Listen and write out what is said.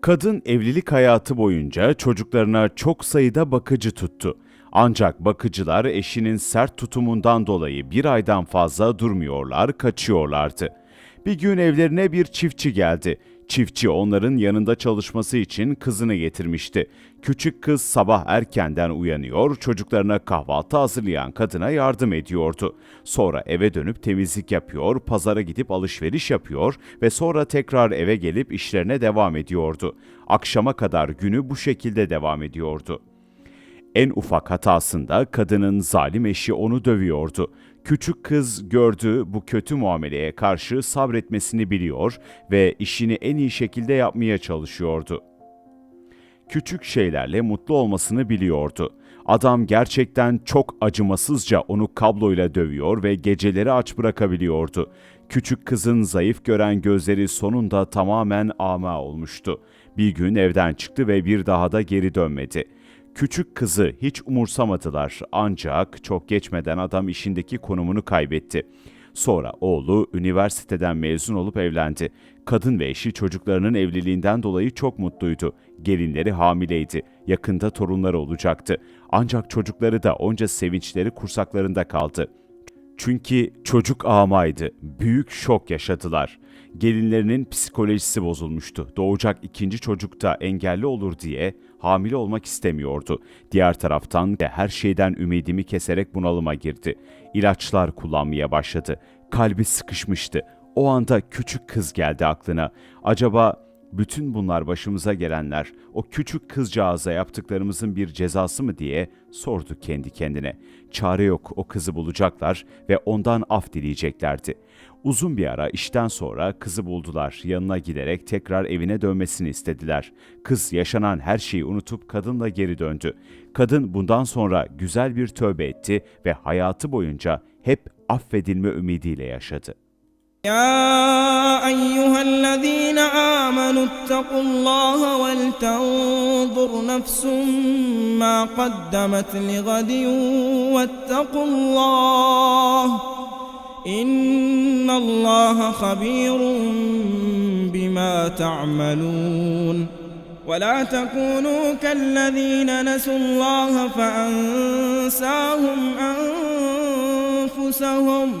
Kadın evlilik hayatı boyunca çocuklarına çok sayıda bakıcı tuttu. Ancak bakıcılar eşinin sert tutumundan dolayı bir aydan fazla durmuyorlar, kaçıyorlardı. Bir gün evlerine bir çiftçi geldi. Çiftçi onların yanında çalışması için kızını getirmişti. Küçük kız sabah erkenden uyanıyor, çocuklarına kahvaltı hazırlayan kadına yardım ediyordu. Sonra eve dönüp temizlik yapıyor, pazara gidip alışveriş yapıyor ve sonra tekrar eve gelip işlerine devam ediyordu. Akşama kadar günü bu şekilde devam ediyordu. En ufak hatasında kadının zalim eşi onu dövüyordu. Küçük kız gördü bu kötü muameleye karşı sabretmesini biliyor ve işini en iyi şekilde yapmaya çalışıyordu. Küçük şeylerle mutlu olmasını biliyordu. Adam gerçekten çok acımasızca onu kabloyla dövüyor ve geceleri aç bırakabiliyordu. Küçük kızın zayıf gören gözleri sonunda tamamen ama olmuştu. Bir gün evden çıktı ve bir daha da geri dönmedi. Küçük kızı hiç umursamadılar ancak çok geçmeden adam işindeki konumunu kaybetti. Sonra oğlu üniversiteden mezun olup evlendi. Kadın ve eşi çocuklarının evliliğinden dolayı çok mutluydu. Gelinleri hamileydi. Yakında torunları olacaktı. Ancak çocukları da onca sevinçleri kursaklarında kaldı. Çünkü çocuk ağmaydı. Büyük şok yaşadılar. Gelinlerinin psikolojisi bozulmuştu. Doğacak ikinci çocuk da engelli olur diye hamile olmak istemiyordu. Diğer taraftan de her şeyden ümidimi keserek bunalıma girdi. İlaçlar kullanmaya başladı. Kalbi sıkışmıştı. O anda küçük kız geldi aklına. Acaba bütün bunlar başımıza gelenler o küçük kızcağıza yaptıklarımızın bir cezası mı diye sordu kendi kendine. Çare yok o kızı bulacaklar ve ondan af dileyeceklerdi. Uzun bir ara işten sonra kızı buldular. Yanına giderek tekrar evine dönmesini istediler. Kız yaşanan her şeyi unutup kadınla geri döndü. Kadın bundan sonra güzel bir tövbe etti ve hayatı boyunca hep affedilme ümidiyle yaşadı. يا أيها الذين آمنوا اتقوا الله ولتنظر نفس ما قدمت لغد واتقوا الله إن الله خبير بما تعملون ولا تكونوا كالذين نسوا الله فأنساهم أنفسهم